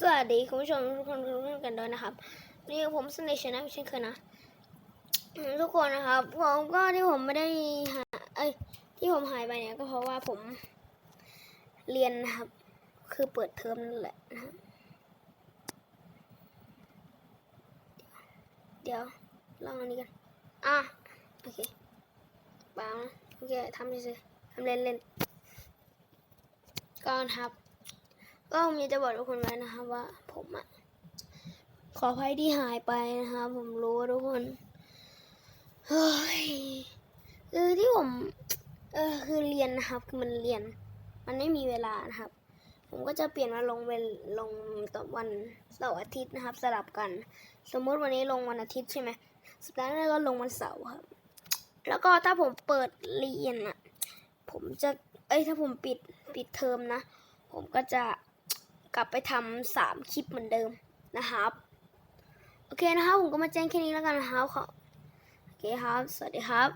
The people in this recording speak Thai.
สวัสดีคุณผู้ชมทุกคนทุกท่านกันด้วยนะครับนี่ผมสเนชนะเช่นเคยนะอืมทุกคนนะครับผมก็ที่ผมไม่ได้หาเอ้ยที่ผมหายไปเนี่ยก็เพราะว่าผมเรียนนะครับ คือเปิดเทอมนั่นแหละนะเดี๋ยวลองอันนี้กันอะโอเคเปล่านะโอเคทำเฉยๆทำเล่นๆก่อนครับ ก็ผมอยากจะบอกทุกคนไว้นะครับว่า ผมอะขออภัยที่หายไปนะครับผมรู้ทุกคนเฮ้ยคือที่ผม เออคือเรียนนะครับ คือมันเรียน มันไม่มีเวลานะครับ ผมก็จะเปลี่ยนมาลงเวลลงตอนวันเสาร์อาทิตย์นะครับ สลับกัน สมมติวันนี้ลงวันอาทิตย์ใช่ไหมสัปดาห์หน้าก็ลงวันเสาร์ครับ แล้วก็ถ้าผมเปิดเรียนอะผมจะ เอ้ยถ้าผมปิดปิดเทอมนะ ผมก็จะ กลับไปทำสามคลิปเหมือนเดิมนะครับ โอเคนะครับผมก็มาแจ้งแค่นี้แล้วกันนะครับขอโอเคครับ สวัสดีครับ